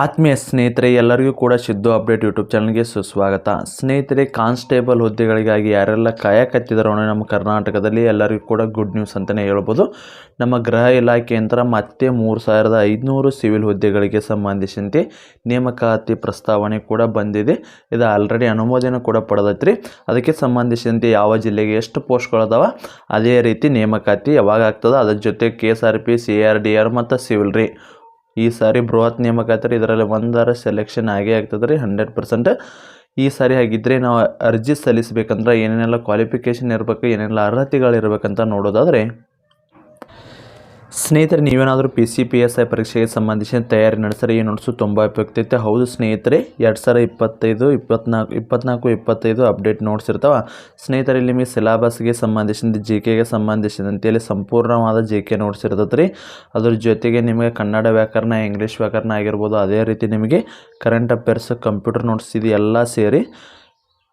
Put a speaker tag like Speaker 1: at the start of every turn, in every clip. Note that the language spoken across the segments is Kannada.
Speaker 1: ಆತ್ಮೀಯ ಸ್ನೇಹಿತರೆ, ಎಲ್ಲರಿಗೂ ಕೂಡ ಸಿದ್ದು ಅಪ್ಡೇಟ್ ಯೂಟ್ಯೂಬ್ ಚಾನಲ್ಗೆ ಸುಸ್ವಾಗತ. ಸ್ನೇಹಿತರೆ, ಕಾನ್ಸ್ಟೇಬಲ್ ಹುದ್ದೆಗಳಿಗಾಗಿ ಯಾರೆಲ್ಲ ಕಾಯಕತ್ತಿದಾರೋ ನಮ್ಮ ಕರ್ನಾಟಕದಲ್ಲಿ ಎಲ್ಲರಿಗೂ ಕೂಡ ಗುಡ್ ನ್ಯೂಸ್ ಅಂತಲೇ ಹೇಳ್ಬೋದು. ನಮ್ಮ ಗೃಹ ಇಲಾಖೆಯಿಂದ ಮತ್ತೆ ಮೂರು ಸಾವಿರದ ಐದುನೂರು ಸಿವಿಲ್ ಹುದ್ದೆಗಳಿಗೆ ಸಂಬಂಧಿಸಿದಂತೆ ನೇಮಕಾತಿ ಪ್ರಸ್ತಾವನೆ ಕೂಡ ಬಂದಿದೆ. ಇದು ಆಲ್ರೆಡಿ ಅನುಮೋದನೆ ಕೂಡ ಪಡೆದೈತ್ರಿ. ಅದಕ್ಕೆ ಸಂಬಂಧಿಸಿದಂತೆ ಯಾವ ಜಿಲ್ಲೆಗೆ ಎಷ್ಟು ಪೋಸ್ಟ್ಗಳದಾವ ಅದೇ ರೀತಿ ನೇಮಕಾತಿ ಯಾವಾಗ ಆಗ್ತದೆ, ಅದ್ರ ಜೊತೆ K S R P, C R D R ಮತ್ತು ಸಿವಿಲ್ ರೀ. ಈ ಸಾರಿ ಬೃಹತ್ ನೇಮಕಾತಿ ರೀ ಇದರಲ್ಲಿ ಒಂದರ ಸೆಲೆಕ್ಷನ್ ಆಗೇ ಆಗ್ತದೆ ರೀ ಹಂಡ್ರೆಡ್ ಪರ್ಸೆಂಟ್ ಈ ಸಾರಿ ಹಾಗಿದ್ರೆ ನಾವು ಅರ್ಜಿ ಸಲ್ಲಿಸಬೇಕಂದ್ರೆ ಏನೇನೆಲ್ಲ ಕ್ವಾಲಿಫಿಕೇಷನ್ ಇರಬೇಕು ಏನೆಲ್ಲ ಅರ್ಹತೆಗಳು ಇರಬೇಕಂತ ನೋಡೋದಾದರೆ ಸ್ನೇಹಿತರೆ, ನೀವೇನಾದರೂ P C P S I ಪರೀಕ್ಷೆಗೆ ಸಂಬಂಧಿಸಿದ ತಯಾರಿ ನಡೆಸಿದ್ರೆ ಏನು ನೋಟ್ಸು ತುಂಬ ಉಪಯುಕ್ತ ಐತೆ ಹೌದು ಸ್ನೇಹಿತರೆ, ಎರಡು ಸಾವಿರ ಇಪ್ಪತ್ತೈದು, ಇಪ್ಪತ್ನಾಲ್ಕು ಇಪ್ಪತ್ನಾಲ್ಕು, ಇಪ್ಪತ್ತೈದು ಅಪ್ಡೇಟ್ ನೋಟ್ಸ್ ಇರ್ತಾವೆ. ಸ್ನೇಹಿತರೆ, ಇಲ್ಲಿ ನಿಮಗೆ ಸಿಲಾಬಸ್ಗೆ ಸಂಬಂಧಿಸಿದಂತೆ ಜಿ ಕೆಗೆ ಸಂಬಂಧಿಸಿದಂತೆ ಇಲ್ಲಿ ಸಂಪೂರ್ಣವಾದ ಜಿ ಕೆ ನೋಟ್ಸ್ ಇರ್ತದೆ ರೀ ಅದ್ರ ಜೊತೆಗೆ ನಿಮಗೆ ಕನ್ನಡ ವ್ಯಾಕರಣ ಇಂಗ್ಲೀಷ್ ವ್ಯಾಕರಣ ಆಗಿರ್ಬೋದು, ಅದೇ ರೀತಿ ನಿಮಗೆ ಕರೆಂಟ್ ಅಫೇರ್ಸ್ ಕಂಪ್ಯೂಟರ್ ನೋಟ್ಸ್ ಇದು ಎಲ್ಲ ಸೇರಿ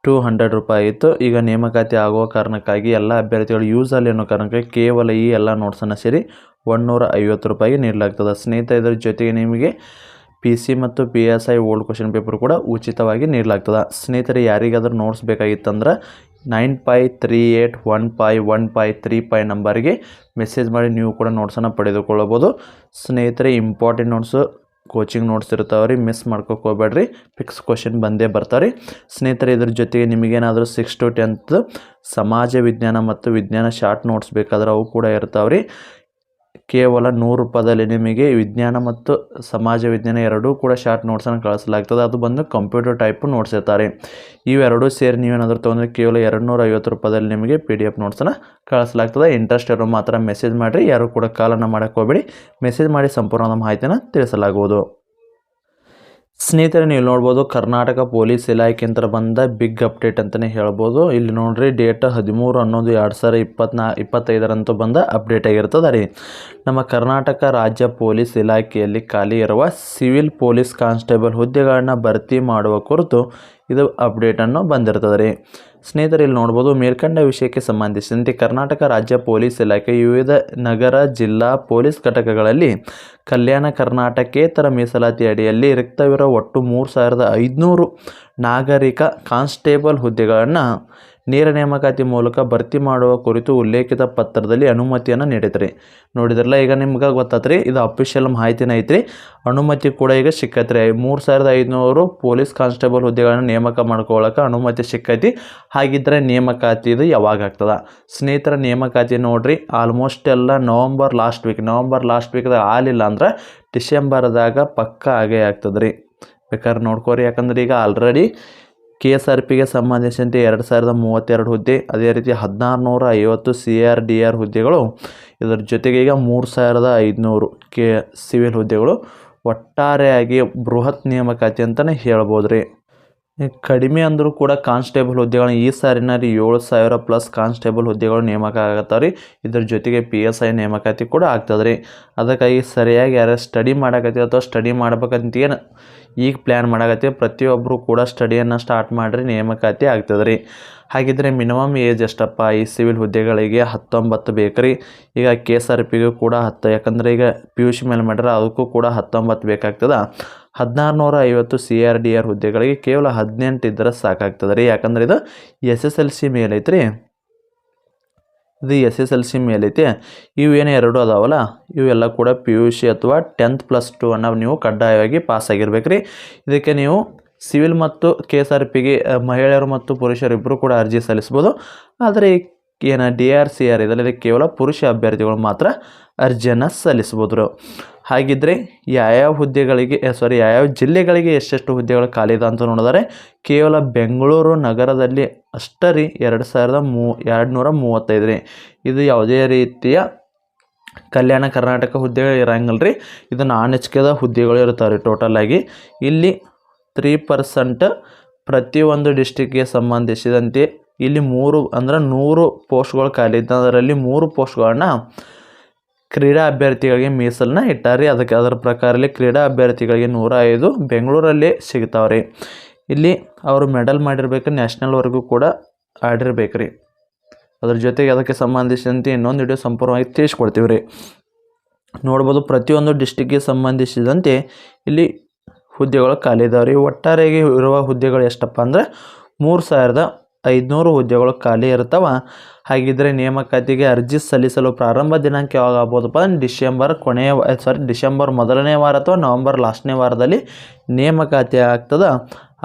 Speaker 1: ಟೂ ಹಂಡ್ರೆಡ್ ರೂಪಾಯಿ ಇತ್ತು. ಈಗ ನೇಮಕಾತಿ ಆಗುವ ಕಾರಣಕ್ಕಾಗಿ ಎಲ್ಲ ಅಭ್ಯರ್ಥಿಗಳು ಯೂಸ್ ಅಲ್ಲಿ ಅನ್ನೋ ಕಾರಣಕ್ಕಾಗಿ ಕೇವಲ ಈ ಎಲ್ಲ ನೋಟ್ಸನ್ನು ಸೇರಿ ಒಂದುನೂರ ಐವತ್ತು ರೂಪಾಯಿಗೆ ನೀಡಲಾಗ್ತದೆ. ಸ್ನೇಹಿತ ಇದರ ಜೊತೆಗೆ ನಿಮಗೆ ಪಿ ಸಿ ಮತ್ತು P S I old question paper ಕೂಡ ಉಚಿತವಾಗಿ ನೀಡಲಾಗ್ತದೆ. ಸ್ನೇಹಿತರೆ, ಯಾರಿಗಾದರೂ notes ಬೇಕಾಗಿತ್ತಂದ್ರೆ nine five three eight one five one five three five ನಂಬರ್ಗೆ ಮೆಸೇಜ್ ಮಾಡಿ ನೀವು ಕೂಡ ನೋಟ್ಸನ್ನು ಪಡೆದುಕೊಳ್ಳಬೋದು ಸ್ನೇಹಿತರೆ ಇಂಪಾರ್ಟೆಂಟ್ ನೋಟ್ಸು ಕೋಚಿಂಗ್ ನೋಟ್ಸ್ ಇರ್ತಾವೆ ರೀ ಮಿಸ್ ಮಾಡ್ಕೋಕೆ ಫಿಕ್ಸ್ ಕ್ವಶನ್ ಬಂದೇ ಬರ್ತಾವೆ ರೀ ಸ್ನೇಹಿತರೆ, ಇದ್ರ ಜೊತೆಗೆ ನಿಮಗೇನಾದರೂ ಸಿಕ್ಸ್ ಟು ಟೆಂತ್ ಸಮಾಜ ವಿಜ್ಞಾನ ಮತ್ತು ವಿಜ್ಞಾನ ಶಾರ್ಟ್ ನೋಟ್ಸ್ ಬೇಕಾದ್ರೆ ಅವು ಕೂಡ ಇರ್ತಾವೆ ರೀ ಕೇವಲ ನೂರು ರೂಪಾಯಿದಲ್ಲಿ ನಿಮಗೆ ವಿಜ್ಞಾನ ಮತ್ತು ಸಮಾಜ ವಿಜ್ಞಾನ ಎರಡೂ ಕೂಡ ಶಾರ್ಟ್ ನೋಟ್ಸನ್ನು ಕಳಿಸಲಾಗ್ತದೆ. ಅದು ಬಂದು ಕಂಪ್ಯೂಟರ್ ಟೈಪ್ ನೋಟ್ಸ್ ಇರ್ತಾರೆ. ಇವೆರಡೂ ಸೇರಿ ನೀವೇನಾದರೂ ತೊಗೊಂಡ್ರೆ ಕೇವಲ ಎರಡು ನೂರ ಐವತ್ತು ರೂಪಾಯಿದಲ್ಲಿ ನಿಮಗೆ ಪಿ ಡಿ ಎಫ್ ನೋಟ್ಸನ್ನು ಕಳಿಸಲಾಗ್ತದೆ. ಇಂಟ್ರೆಸ್ಟ್ ಇರೋ ಮಾತ್ರ ಮೆಸೇಜ್ ಮಾಡಿರಿ. ಯಾರು ಕೂಡ ಕಾಲನ್ನು ಮಾಡೋಕ್ಕೆ ಹೋಗಬೇಡಿ. ಮೆಸೇಜ್ ಮಾಡಿ ಸಂಪೂರ್ಣವಾದ ಮಾಹಿತಿಯನ್ನು ತಿಳಿಸಲಾಗುವುದು. ಸ್ನೇಹಿತರೆ, ನೀವು ನೋಡ್ಬೋದು ಕರ್ನಾಟಕ ಪೊಲೀಸ್ ಇಲಾಖೆ ಅಂತ ಬಂದ ಬಿಗ್ ಅಪ್ಡೇಟ್ ಅಂತಲೇ ಹೇಳ್ಬೋದು. ಇಲ್ಲಿ ನೋಡ್ರಿ, ಡೇಟ್ ಹದಿಮೂರು ಹನ್ನೊಂದು ಎರಡು ಸಾವಿರ ಇಪ್ಪತ್ನಾ, ಇಪ್ಪತ್ತೈದರಂತೂ ಬಂದ ಅಪ್ಡೇಟ್ ಆಗಿರ್ತದೆ ರೀ. ನಮ್ಮ ಕರ್ನಾಟಕ ರಾಜ್ಯ ಪೊಲೀಸ್ ಇಲಾಖೆಯಲ್ಲಿ ಖಾಲಿ ಇರುವ ಸಿವಿಲ್ ಪೊಲೀಸ್ ಕಾನ್ಸ್ಟೇಬಲ್ ಹುದ್ದೆಗಳನ್ನ ಭರ್ತಿ ಮಾಡುವ ಕುರಿತು ಇದು ಅಪ್ಡೇಟನ್ನು ಬಂದಿರ್ತದೆ ರೀ ಸ್ನೇಹಿತರೆ ಇಲ್ಲಿ ನೋಡ್ಬೋದು, ಮೇಲ್ಕಂಡ ವಿಷಯಕ್ಕೆ ಸಂಬಂಧಿಸಿದಂತೆ ಕರ್ನಾಟಕ ರಾಜ್ಯ ಪೊಲೀಸ್ ಇಲಾಖೆ ವಿವಿಧ ನಗರ, ಜಿಲ್ಲಾ ಪೊಲೀಸ್ ಘಟಕಗಳಲ್ಲಿ ಕಲ್ಯಾಣ ಕರ್ನಾಟಕೇತರ ಮೀಸಲಾತಿ ಅಡಿಯಲ್ಲಿ ರಿಕ್ತವಿರೋ ಒಟ್ಟು ಮೂರು ಸಾವಿರದ ಐದುನೂರು ನಾಗರಿಕ ಕಾನ್ಸ್ಟೇಬಲ್ ಹುದ್ದೆಗಳನ್ನು ನೇರ ನೇಮಕಾತಿ ಮೂಲಕ ಭರ್ತಿ ಮಾಡುವ ಕುರಿತು ಉಲ್ಲೇಖಿತ ಪತ್ರದಲ್ಲಿ ಅನುಮತಿಯನ್ನು ನೀಡಿದ್ರಿ. ನೋಡಿದ್ರಲ್ಲ, ಈಗ ನಿಮ್ಗೆ ಗೊತ್ತಾತ್ರಿ, ಇದು ಅಫಿಷಿಯಲ್ ಮಾಹಿತಿನ ಐತ್ರಿ. ಅನುಮತಿ ಕೂಡ ಈಗ ಸಿಕ್ಕತ್ರಿ. ಮೂರು ಸಾವಿರದ ಐದುನೂರು ಪೊಲೀಸ್ ಕಾನ್ಸ್ಟೇಬಲ್ ಹುದ್ದೆಗಳನ್ನು ನೇಮಕ ಮಾಡ್ಕೊಳ್ಳೋಕೆ ಅನುಮತಿ ಸಿಕ್ಕೈತಿ. ಹಾಗಿದ್ರೆ ನೇಮಕಾತಿ ಇದು ಯಾವಾಗ ಆಗ್ತದ? ಸ್ನೇಹಿತರ ನೇಮಕಾತಿ ನೋಡ್ರಿ ಆಲ್ಮೋಸ್ಟ್ ಎಲ್ಲ November last week November last ವೀಕ್ದಾಗ ಆಲಿಲ್ಲ ಅಂದ್ರೆ ಡಿಸೆಂಬರ್ದಾಗ ಪಕ್ಕ ಆಗೇ ಆಗ್ತದೆ ರೀ ಬೇಕಾದ್ರೆ ನೋಡ್ಕೋರಿ, ಯಾಕಂದ್ರೆ ಈಗ ಆಲ್ರೆಡಿ ಕೆ ಎಸ್ ಆರ್ ಪಿಗೆ ಸಂಬಂಧಿಸಿದಂತೆ ಎರಡು ಸಾವಿರದ ಮೂವತ್ತೆರಡು ಹುದ್ದೆ, ಅದೇ ರೀತಿ ಹದಿನಾರು ನೂರ ಐವತ್ತು ಸಿ ಆರ್ ಡಿ ಆರ್ ಹುದ್ದೆಗಳು, ಇದರ ಜೊತೆಗೆ ಈಗ ಮೂರು ಸಾವಿರದ ಐದುನೂರು ಕೆ ಸಿವಿಲ್ ಹುದ್ದೆಗಳು ಒಟ್ಟಾರೆಯಾಗಿ ಬೃಹತ್ ನೇಮಕಾತಿ ಅಂತಲೇ ಹೇಳ್ಬೋದು ರೀ ಕಡಿಮೆ ಅಂದರೂ ಕೂಡ ಕಾನ್ಸ್ಟೇಬಲ್ ಹುದ್ದೆಗಳನ್ನ ಈ ಸಾರಿನ ರೀ ಏಳು ಸಾವಿರ ಪ್ಲಸ್ ಕಾನ್ಸ್ಟೇಬಲ್ ಹುದ್ದೆಗಳು ನೇಮಕ ಆಗತ್ತಾವ ರೀ. ಇದ್ರ ಜೊತೆಗೆ ಪಿ ಎಸ್ ಐ ನೇಮಕಾತಿ ಕೂಡ ಆಗ್ತದೆ ರೀ. ಅದಕ್ಕಾಗಿ ಸರಿಯಾಗಿ ಯಾರು ಸ್ಟಡಿ ಮಾಡಕತ್ತೀವಿ ಅಥವಾ ಸ್ಟಡಿ ಮಾಡ್ಬೇಕಂತ ಏನು ಈಗ ಪ್ಲ್ಯಾನ್ ಮಾಡಕತ್ತೀವಿ ಪ್ರತಿಯೊಬ್ಬರು ಕೂಡ ಸ್ಟಡಿಯನ್ನು ಸ್ಟಾರ್ಟ್ ಮಾಡಿರಿ, ನೇಮಕಾತಿ ಆಗ್ತದೆ ರೀ. ಹಾಗಿದ್ರೆ ಮಿನಿಮಮ್ ಏಜ್ ಎಷ್ಟಪ್ಪ? ಈ ಸಿವಿಲ್ ಹುದ್ದೆಗಳಿಗೆ ಹತ್ತೊಂಬತ್ತು ಬೇಕು ರೀ. ಈಗ ಕೆ ಎಸ್ ಆರ್ ಪಿಗೂ ಕೂಡ ಹತ್ತು, ಯಾಕಂದರೆ ಈಗ ಪಿ ಯು ಸಿ ಮೇಲೆ ಮಾಡ್ರೆ ಅದಕ್ಕೂ ಕೂಡ ಹತ್ತೊಂಬತ್ತು ಬೇಕಾಗ್ತದೆ. ಹದಿನಾರು ನೂರ ಐವತ್ತು ಸಿ ಆರ್ ಡಿ ಆರ್ ಹುದ್ದೆಗಳಿಗೆ ಕೇವಲ ಹದಿನೆಂಟು ಇದ್ದರೆ ಸಾಕಾಗ್ತದೆ ರೀ. ಯಾಕಂದ್ರೆ ಇದು ಎಸ್ ಎಸ್ ಎಲ್ ಸಿ ಮೇಲೈತೆ ರೀ. ಇದು ಎಸ್ ಎಸ್ ಎಲ್ ಸಿ ಮೇಲೈತೆ. ಇವು ಏನು ಎರಡು ಅದಾವಲ್ಲ? ಇವೆಲ್ಲ ಕೂಡ ಪಿ ಯು ಸಿ ಅಥವಾ ಟೆಂತ್ ಪ್ಲಸ್ ಟು ಅನ್ನ ನೀವು ಕಡ್ಡಾಯವಾಗಿ ಪಾಸ್ ಆಗಿರ್ಬೇಕು ರೀ. ಇದಕ್ಕೆ ನೀವು ಸಿವಿಲ್ ಮತ್ತು ಕೆ ಎಸ್ ಆರ್ ಪಿಗೆ ಮಹಿಳೆಯರು ಮತ್ತು ಪುರುಷರು ಇಬ್ಬರು ಕೂಡ ಅರ್ಜಿ ಸಲ್ಲಿಸ್ಬೋದು. ಆದರೆ ಏನು ಡಿ ಆರ್ ಸಿ ಆರ್ ಇದರಲ್ಲಿ ಕೇವಲ ಪುರುಷ ಅಭ್ಯರ್ಥಿಗಳು ಮಾತ್ರ ಅರ್ಜಿಯನ್ನು ಸಲ್ಲಿಸ್ಬೋದು ಹಾಗಿದ್ದರೆ ಯಾವ್ಯಾವ ಹುದ್ದೆಗಳಿಗೆ ಸಾರಿ ಯಾವ್ಯಾವ ಜಿಲ್ಲೆಗಳಿಗೆ ಎಷ್ಟೆಷ್ಟು ಹುದ್ದೆಗಳು ಖಾಲಿ ಇದೆ ಅಂತ ನೋಡಿದರೆ ಕೇವಲ ಬೆಂಗಳೂರು ನಗರದಲ್ಲಿ ಅಷ್ಟೇ ರೀ ಎರಡು ಸಾವಿರದ ಮೂ, ಎರಡು ನೂರ ಮೂವತ್ತೈದು ರೀ. ಇದು ಯಾವುದೇ ರೀತಿಯ ಕಲ್ಯಾಣ ಕರ್ನಾಟಕ ಹುದ್ದೆಗಳು ಇರಂಗಿಲ್ಲ ರೀ. ಇದು ನಾನ್ ಎಚ್ ಕೆದ ಹುದ್ದೆಗಳು ಇರ್ತಾವೆ ರೀ ಟೋಟಲಾಗಿ ಇಲ್ಲಿ ತ್ರೀ ಪರ್ಸೆಂಟ್ ಪ್ರತಿಯೊಂದು ಡಿಸ್ಟಿಕ್ಗೆ ಸಂಬಂಧಿಸಿದಂತೆ ಇಲ್ಲಿ ಮೂರು ಅಂದ್ರೆ ನೂರು ಪೋಸ್ಟ್ಗಳು ಖಾಲಿ ಇದ್ದ ಅದರಲ್ಲಿ ಮೂರು ಪೋಸ್ಟ್ಗಳನ್ನ ಕ್ರೀಡಾ ಅಭ್ಯರ್ಥಿಗಳಿಗೆ ಮೀಸಲನ್ನ ಇಟ್ಟಾರೆ. ಅದಕ್ಕೆ ಅದರ ಪ್ರಕಾರ ಇಲ್ಲಿ ಕ್ರೀಡಾ ಅಭ್ಯರ್ಥಿಗಳಿಗೆ ನೂರ ಐದು ಬೆಂಗಳೂರಲ್ಲಿ ಸಿಗ್ತಾವೆ ರೀ ಇಲ್ಲಿ ಅವರು ಮೆಡಲ್ ಮಾಡಿರ್ಬೇಕು ನ್ಯಾಷನಲ್ವರೆಗೂ ಕೂಡ ಆಡಿರ್ಬೇಕು ರೀ ಅದ್ರ ಜೊತೆಗೆ ಅದಕ್ಕೆ ಸಂಬಂಧಿಸಿದಂತೆ ಇನ್ನೊಂದು ವಿಡಿಯೋ ಸಂಪೂರ್ಣವಾಗಿ ತಿಳಿಸ್ಕೊಡ್ತೀವಿ ರೀ ನೋಡ್ಬೋದು, ಪ್ರತಿಯೊಂದು ಡಿಸ್ಟಿಕ್ಗೆ ಸಂಬಂಧಿಸಿದಂತೆ ಇಲ್ಲಿ ಹುದ್ದೆಗಳು ಖಾಲಿ ಇದಾವೆ ರೀ ಒಟ್ಟಾರೆಯಾಗಿ ಇರುವ ಹುದ್ದೆಗಳು ಎಷ್ಟಪ್ಪ ಅಂದರೆ ಮೂರು ಸಾವಿರದ ಐದುನೂರು ಹುದ್ದೆಗಳು ಖಾಲಿ ಇರ್ತಾವೆ ಹಾಗಿದ್ದರೆ ನೇಮಕಾತಿಗೆ ಅರ್ಜಿ ಸಲ್ಲಿಸಲು ಪ್ರಾರಂಭ ದಿನಾಂಕ ಯಾವಾಗ ಆಗ್ಬೋದಪ್ಪ ಡಿಸೆಂಬರ್ ಕೊನೆಯ ಸಾರಿ ಡಿಸೆಂಬರ್ ಮೊದಲನೇ ವಾರ ಅಥವಾ ನವಂಬರ್ ಲಾಸ್ಟ್ನೇ ವಾರದಲ್ಲಿ ನೇಮಕಾತಿ ಆಗ್ತದೆ.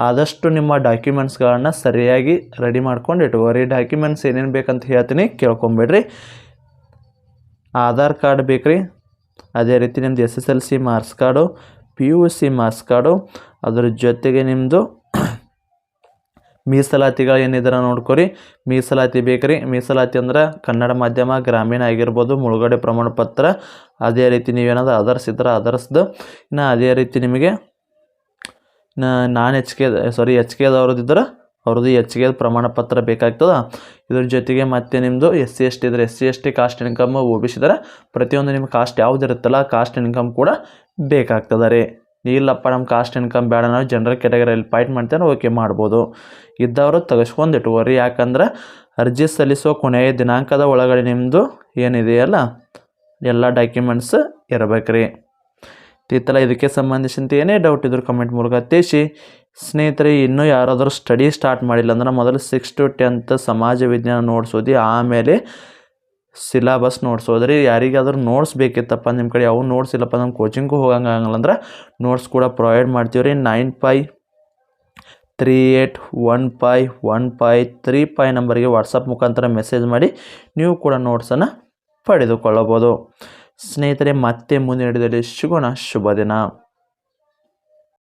Speaker 1: ಆದಷ್ಟು ನಿಮ್ಮ ಡಾಕ್ಯುಮೆಂಟ್ಸ್ಗಳನ್ನು ಸರಿಯಾಗಿ ರೆಡಿ ಮಾಡ್ಕೊಂಡು ಇಟ್ಕೋರಿ ಡಾಕ್ಯುಮೆಂಟ್ಸ್ ಏನೇನು ಬೇಕಂತ ಹೇಳ್ತೀನಿ, ಕೇಳ್ಕೊಂಬಿಡ್ರಿ. ಆಧಾರ್ ಕಾರ್ಡ್ ಬೇಕ್ರಿ. ಅದೇ ರೀತಿ ನಿಮ್ಮದು S S L C marks card, P U C marks card. ಅದರ ಜೊತೆಗೆ ನಿಮ್ಮದು ಮೀಸಲಾತಿಗಳು ಏನಿದಾರ ನೋಡ್ಕೊರಿ. ಮೀಸಲಾತಿ ಬೇಕ್ರಿ. ಮೀಸಲಾತಿ ಅಂದ್ರೆ ಕನ್ನಡ ಮಾಧ್ಯಮ, ಗ್ರಾಮೀಣ ಆಗಿರ್ಬೋದು, ಮುಳುಗಡೆ ಪ್ರಮಾಣ ಪತ್ರ, ಅದೇ ರೀತಿ ನೀವೇನಾದ್ರು ಅದರ್ಸ್ ಇದ್ರೆ ಅದರ್ಸ್ದು ಇನ್ನು ಅದೇ ರೀತಿ ನಿಮಗೆ non H K sorry H K ಇದ್ರೆ, ಅವ್ರದ್ದು ಕೆ ಪ್ರಮಾಣ ಪತ್ರ ಬೇಕಾಗ್ತದೆ. ಇದ್ರ ಜೊತೆಗೆ ಮತ್ತೆ ನಿಮ್ಮದು ಎಸ್ ಸಿ ಎಸ್ ಟಿ ಇದ್ರೆ, S C S T caste income O B ಪ್ರತಿಯೊಂದು ನಿಮ್ಮ ಕಾಸ್ಟ್ ಯಾವ್ದು ಇರುತ್ತಲ್ಲ, ಕಾಸ್ಟ್ ಇನ್ಕಮ್ ಕೂಡ ಬೇಕಾಗ್ತದೆ ರೀ. ಇಲ್ಲಪ್ಪ ನಮ್ಮ ಕಾಸ್ಟ್ ಇನ್ಕಮ್ ಬೇಡ ನಾವು ಜನರಲ್ ಕ್ಯಾಟಗರಿಯಲ್ಲಿ ಫೈಟ್ ಮಾಡ್ತೇನೆ ಓಕೆ ಮಾಡ್ಬೋದು. ಇದ್ದವರು ತೆಗೆಸ್ಕೊಂಡು ಇಟ್ಕೋರಿ ಯಾಕಂದ್ರೆ ಅರ್ಜಿ ಸಲ್ಲಿಸುವ ಕೊನೆಯ ದಿನಾಂಕದ ಒಳಗಡೆ ನಿಮ್ಮದು ಏನಿದೆಯಲ್ಲ, ಎಲ್ಲ ಡಾಕ್ಯುಮೆಂಟ್ಸ್ ಇರಬೇಕ್ರಿ. ಈ ಥರ ಇದಕ್ಕೆ ಸಂಬಂಧಿಸಿದಂತೆ ಏನೇ ಡೌಟ್ ಇದ್ದರೂ ಕಮೆಂಟ್ ಮೂಲಕ ತಿಳಿಸಿ. ಸ್ನೇಹಿತರೆ, ಇನ್ನೂ ಯಾರಾದರೂ ಸ್ಟಡಿ ಸ್ಟಾರ್ಟ್ ಮಾಡಿಲ್ಲ ಅಂದ್ರೆ ಮೊದಲು ಸಿಕ್ಸ್ ಟು ಟೆಂತ್ ಸಮಾಜ ವಿಜ್ಞಾನ ನೋಡ್ಸೋದು, ಆಮೇಲೆ ಸಿಲಾಬಸ್ ನೋಡ್ಸೋದ್ರಿ, ಯಾರಿಗಾದ್ರೂ ನೋಟ್ಸ್ ಬೇಕಿತ್ತಪ್ಪ ನಿಮ್ಮ ಕಡೆ ಯಾವ ನೋಟ್ಸ್ ಇಲ್ಲಪ್ಪ ನಮ್ಮ ಕೋಚಿಂಗು ಹೋಗಂಗಾಗಲ್ಲ ಅಂದ್ರೆ ನೋಟ್ಸ್ ಕೂಡ ಪ್ರೊವೈಡ್ ಮಾಡ್ತೀವಿ ರೀ nine five three eight one five one five three five ನಂಬರ್ಗೆ ವಾಟ್ಸಪ್ ಮುಖಾಂತರ ಮೆಸೇಜ್ ಮಾಡಿ, ನೀವು ಕೂಡ ನೋಟ್ಸನ್ನು ಪಡೆದುಕೊಳ್ಳಬೋದು. ಸ್ನೇಹಿತರೆ, ಮತ್ತೆ ಮುಂದಿನ ಹಿಡಿದಲ್ಲಿ ಸಿಗೋಣ. ಶುಭ ದಿನ.